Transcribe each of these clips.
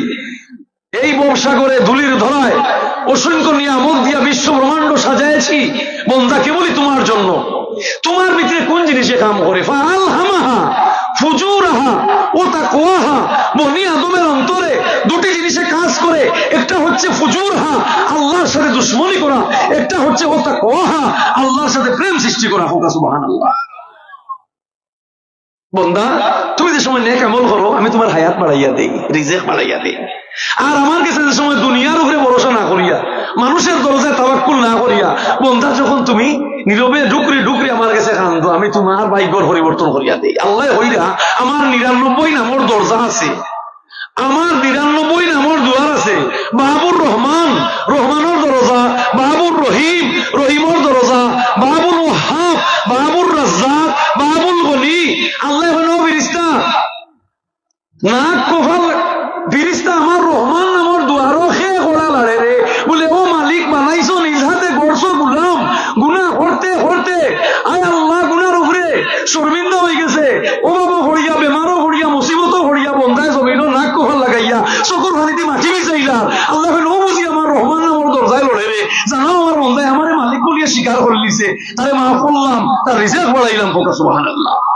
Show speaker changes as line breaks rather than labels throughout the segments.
করতেছি এই করে ধুলির ধরায় অসংখ্য নিয়ামক দিয়া বিশ্ব ব্রহ্মাণ্ড সাজাইছি বন্ধা কেবলই তোমার জন্য? তোমার ভিতরে কোন জিনিসে কাম করে? ফাল হামাহা ও তা কোয়াহা বনি আদমের অন্তরে দুটি জিনিসে কাজ করে। একটা হচ্ছে ফুজুরহা, আল্লাহর সাথে দুশ্মনী করা। একটা হচ্ছে ও তা কোয়াহা আল্লাহর সাথে প্রেম সৃষ্টি করা। হোক সুবাহান আল্লাহ বন্দা তুমি যে সময় নেক আমল করো আমি তোমার হায়াত বাড়াইয়া দেই রিজেক বাড়াইয়া দেই। আর আমার কাছে যে সময় দুনিয়ার উপরে ভরসা না করিয়া মানুষের দরজায় তাবাক্কুল না করিয়া বন্ধা যখন তুমি নীরবে ডুকরি ডুকরি আমার কাছে কান্দ আমি তোমার ভাগ্যর পরিবর্তন করিয়া দেই। আল্লাহ হইরা আমার নিরানব্বই নামর দরজা আছে। আমার নিরানব্বই নামর দুয়ার আছে। বাবুর রহমান রহমানের দরজা বাবুর রহিম রহিমর দরজা বাবুল ওহাব বাবুর রাজ্জাক বাবুল গনি আল্লাহ হলো ফিরিস্তা নাক কফাল ফিরিস্তা আমার নাক কফাল লাগাইয়া চকুর পানিতে মাটি বিচাইলা আল্লাহ ও বুঝি আমার রহমান নামর দরজায় লড়ে রে জানো আমার বন্ধায় আমারে মালিক বলিয়া স্বীকার করে লিছে তারে মাফ করলাম তার রিজার্ভ বাড়াইলাম ফোকা সুবাহান আল্লাহ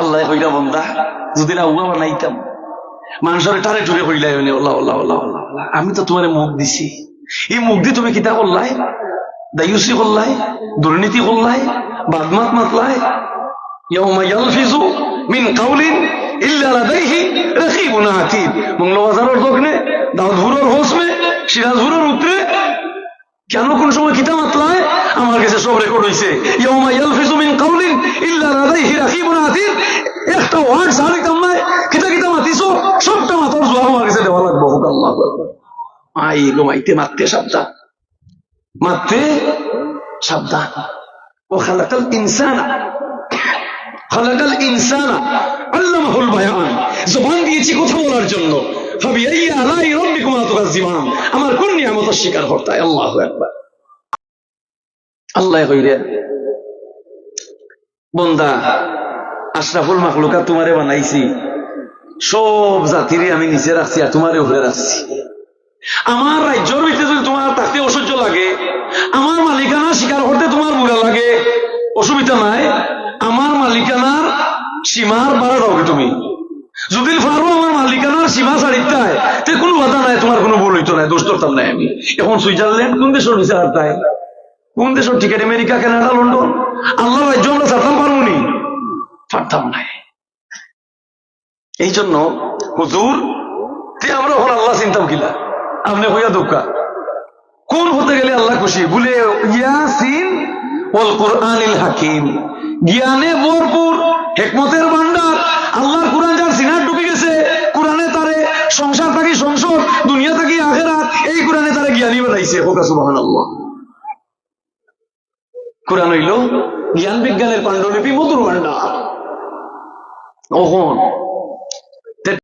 আল্লাহ কইলা বন্ধা যদি না উয়া বানাইতাম, মানুষের টারে টুরে কইলাই হইলে ওল্লাহ। আমি তো তোমার মুখ দিছি। এই মুখ দিয়ে তুমি কিতা করলাই দায়ুসি করলাই দুর্নীতি করলাই বাদমাত মাতলাই। কেন কোন সময় কিতা মাতলায় আমার কাছে সব রেকর্ড হয়েছে ইয়াউমা কাউলিন ইল্লা রাকিবুন একটা ওয়ার্ড মাতিছো, সবটা মাতার জবাব আমার কাছে দেওয়া লাগবে। হোক মারতে সাবধান। মারতে সাবধান। ও খালাকাল ইনসানা। খালাকাল ইনসানা। আল্লামাহুল বায়ান। জবান দিয়েছি কথা বলার জন্য। ফাবিআইয়ি আলাই আমার কোন নিয়ামতের স্বীকার করতে আল্লাহু আকবার। আল্লাহ কইরে, বন্দা, আশরাফুল মাখলুকা তোমারে বানাইছি। সব জাতিরে আমি নিচে রাখছি আর তোমারে উপরে রাখছি। আমার রাজ্যর ভিতরে যদি তোমার থাকতে অসহ্য লাগে, আমার মালিকানা স্বীকার করতে তোমার বুড়া লাগে, অসুবিধা নাই। আমার মালিকানার সীমার বাড়া দাও তুমি? যদি পারো আমার মালিকানার সীমা ছাড়িতে কোনো বাধা নাই, তোমার কোনো হইতো নাই, দোষ করতাম নাই আমি। এখন সুইজারল্যান্ড কোন দেশের নিচে আর তাই কোন দেশের ticket America, Canada, London? Allah আমরা ছাড়তাম পারব নি পারতাম নাই এই জন্য হুজুর আমরা হল আল্লাহ চিন্তাম কিলা আপনি হইয়া দুঃখা কোন হতে গেলে আল্লাহ খুশি? বলে, ইয়াসিন ওল কোরআনিল হাকিম। জ্ঞানে ভরপুর, হেকমতের ভান্ডার আল্লাহর কোরআন যার সিনার ঢুকে গেছে, কোরআনে তারে সংসার থাকি সংসদ, দুনিয়া থাকি আখেরাত, এই কোরআনে তারে জ্ঞানী বানাইছে। হোকা সুবাহান আল্লাহ কোরআন হইল জ্ঞান বিজ্ঞানের পাণ্ডুলিপি মধুর ভান্ডার ওহন